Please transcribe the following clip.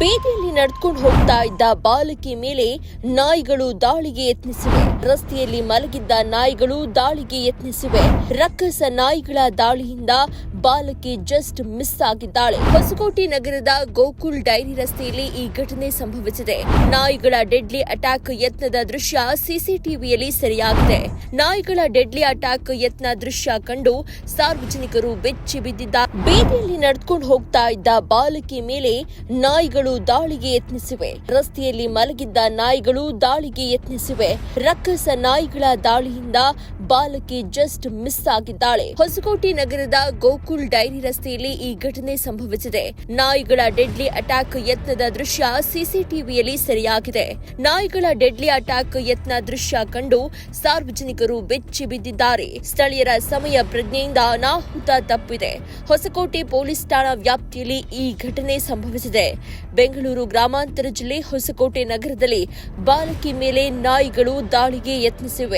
ಬೀದಿಯಲ್ಲಿ ನಡೆದುಕೊಂಡು ಹೋಗ್ತಾ ಇದ್ದ ಬಾಲಕಿ ಮೇಲೆ ನಾಯಿಗಳು ದಾಳಿಗೆ ಯತ್ನಿಸಿವೆ. ರಸ್ತೆಯಲ್ಲಿ ಮಲಗಿದ್ದ ನಾಯಿಗಳು ದಾಳಿಗೆ ಯತ್ನಿಸಿವೆ. ರಕ್ಕಸ ನಾಯಿಗಳ ದಾಳಿಯಿಂದ ಬಾಲಕಿ ಜಸ್ಟ್ ಮಿಸ್ ಆಗಿದ್ದಾಳೆ. ಹೊಸಕೋಟೆ ನಗರದ ಗೋಕುಲ್ ಡೈರಿ ರಸ್ತೆಯಲ್ಲಿ ಈ ಘಟನೆ ಸಂಭವಿಸಿದೆ. ನಾಯಿಗಳ ಡೆಡ್ಲಿ ಅಟ್ಯಾಕ್ ಯತ್ನದ ದೃಶ್ಯ ಸಿಸಿಟಿವಿಯಲ್ಲಿ ಸೆರೆಯಾಗಿದೆ. ನಾಯಿಗಳ ಡೆಡ್ಲಿ ಅಟ್ಯಾಕ್ ಯತ್ನ ದೃಶ್ಯ ಕಂಡು ಸಾರ್ವಜನಿಕರು ಬೆಚ್ಚಿ ಬಿದ್ದಿದ್ದ ಬೀದಿಯಲ್ಲಿ ನಡೆದುಕೊಂಡು ಹೋಗ್ತಾ ಇದ್ದ ಬಾಲಕಿ ಮೇಲೆ ನಾಯಿಗಳು ದಾಳಿಗೆ ಯತ್ನಿಸಿವೆ. ರಸ್ತೆಯಲ್ಲಿ ಮಲಗಿದ್ದ ನಾಯಿಗಳು ದಾಳಿಗೆ ಯತ್ನಿಸಿವೆ. ರಕ್ಕಸ ನಾಯಿಗಳ ದಾಳಿಯಿಂದ ಬಾಲಕಿ ಜಸ್ಟ್ ಮಿಸ್ ಆಗಿದ್ದಾಳೆ. ಹೊಸಕೋಟೆ ನಗರದ ಗೋಕುಲ್ ಡೈರಿ ರಸ್ತೆಯಲ್ಲಿ ಈ ಘಟನೆ ಸಂಭವಿಸಿದೆ. ನಾಯಿಗಳ ಡೆಡ್ಲಿ ಅಟ್ಯಾಕ್ ಯತ್ನದ ದೃಶ್ಯ ಸಿಸಿಟಿವಿಯಲ್ಲಿ ಸೆರೆಯಾಗಿದೆ. ನಾಯಿಗಳ ಡೆಡ್ಲಿ ಅಟ್ಯಾಕ್ ಯತ್ನ ದೃಶ್ಯ ಕಂಡು ಸಾರ್ವಜನಿಕರು ಬೆಚ್ಚಿ ಬಿದ್ದಿದ್ದಾರೆ. ಸ್ಥಳೀಯರ ಸಮಯ ಪ್ರಜ್ಞೆಯಿಂದ ಅನಾಹುತ ತಪ್ಪಿದೆ. ಹೊಸಕೋಟೆ ಪೊಲೀಸ್ ಠಾಣಾ ವ್ಯಾಪ್ತಿಯಲ್ಲಿ ಈ ಘಟನೆ ಸಂಭವಿಸಿದೆ. ಬೆಂಗಳೂರು ಗ್ರಾಮಾಂತರ ಜಿಲ್ಲೆ ಹೊಸಕೋಟೆ ನಗರದಲ್ಲಿ ಬಾಲಕಿ ಮೇಲೆ ನಾಯಿಗಳು ದಾಳಿಗೆ ಯತ್ನಿಸಿವೆ.